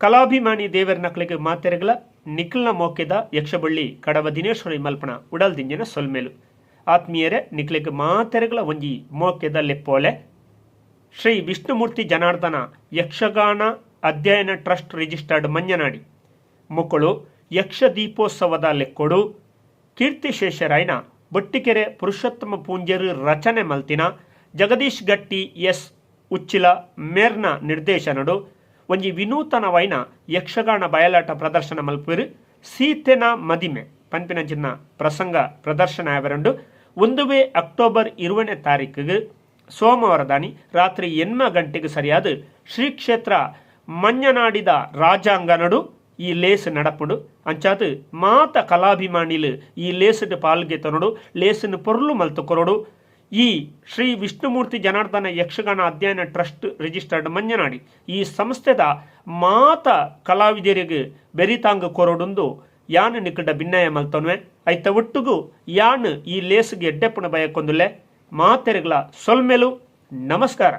ಕಲಾಭಿಮಾನಿ ದೇವರ ನಕಲಿಗೆ ಮಾತೆರಗಲ, ನಿಖಿಲ್ನ ಮೋಕೆದ ಯಕ್ಷಬಳ್ಳಿ, ಕಡವ ದಿನೇಶ್ವರ ಮಲ್ಪಣ, ಉಡಲ್ ದಿಂಜಿನ ಸೊಲ್ಮೇಲು. ಆತ್ಮೀಯರೇ, ನಿಖಿಲಿಗೆ ಮಾತೆರಗಲ ಒಂಜಿ ಮೋಕೆದ ಲೆಪ್ಪೋಲೆ. ಶ್ರೀ ವಿಷ್ಣುಮೂರ್ತಿ ಜನಾರ್ದನ ಯಕ್ಷಗಾನ ಅಧ್ಯಯನ ಟ್ರಸ್ಟ್ ರಿಜಿಸ್ಟರ್ಡ್ ಮಂಜನಾಡಿ. ಮುಕ್ಕಳು, ಯಕ್ಷ ದೀಪೋತ್ಸವದ ಲೆಕ್ಕೊಡು. ಕೀರ್ತಿಶೇಷರಾಯನ ಬೊಟ್ಟಿಕೆರೆ ಪುರುಷೋತ್ತಮ ಪೂಂಜರು ರಚನೆ ಮಲ್ತಿನ. ಜಗದೀಶ್ ಗಟ್ಟಿ ಎಸ್. ಉಚ್ಚಿಲ ಮೇರ್ನ ನಿರ್ದೇಶನಡು. ಒಂಜಿ ವಿನೂತನವೈನ ಯಕ್ಷಗಾನ ಬಯಲಾಟ ಪ್ರದರ್ಶನ ಮಲ್ಪುವೆರು. ಸೀತೆನ ಮದಿಮೆ, ಪನ್ಪಿನ ಜಿನ್ನ ಪ್ರಸಂಗ ಪ್ರದರ್ಶನ ಆವರಂಡು ಒಂದುವೇ ಅಕ್ಟೋಬರ್ ಇರುವನೇ ತಾರೀಕಿಗೆ ಸೋಮವಾರದಾನಿ ರಾತ್ರಿ ಎನ್ಮ ಗಂಟೆಗೆ ಸರಿಯಾದ ಶ್ರೀ ಕ್ಷೇತ್ರ ಮಂಜನಾಡಿದ ರಾಜಾಂಗನಡು ಈ ಲೇಸ್ ನಡಪುಡು. ಅಂಚಾದ ಮಾತ ಕಲಾಭಿಮಾನಿಲು ಈ ಲೇಸ್ಡ್ ಪಾಲ್ಗೆ ತೊನಡು ಲೇಸಿನ ಪೊರ್ಲು ಮಲ್ತು ಕೊರಡು ಈ ಶ್ರೀ ವಿಷ್ಣುಮೂರ್ತಿ ಜನಾರ್ದನ ಯಕ್ಷಗಾನ ಅಧ್ಯಯನ ಟ್ರಸ್ಟ್ ರಿಜಿಸ್ಟರ್ಡ್ ಮಂಜನಾಡಿ. ಈ ಸಂಸ್ಥೆದ ಮಾತ ಕಲಾವಿದರಿಗೆ ಬೆರಿತಾಂಗ ಕೊರಡೊಂದು ಯಾನ್ ನಿಕಟ ಭಿನ್ನಯ ಮಲ್ತನ್ವೆ. ಐತ ಒಟ್ಟುಗು ಯಾನ್ ಈ ಲೇಸ್ಗೆ ಎಡ್ಡೆಪ್ಪನ ಬಯಕೊಂದುಲೆ ಮಾತೆರೆಗಳ ಸೊಲ್ಮೆಲು ನಮಸ್ಕಾರ.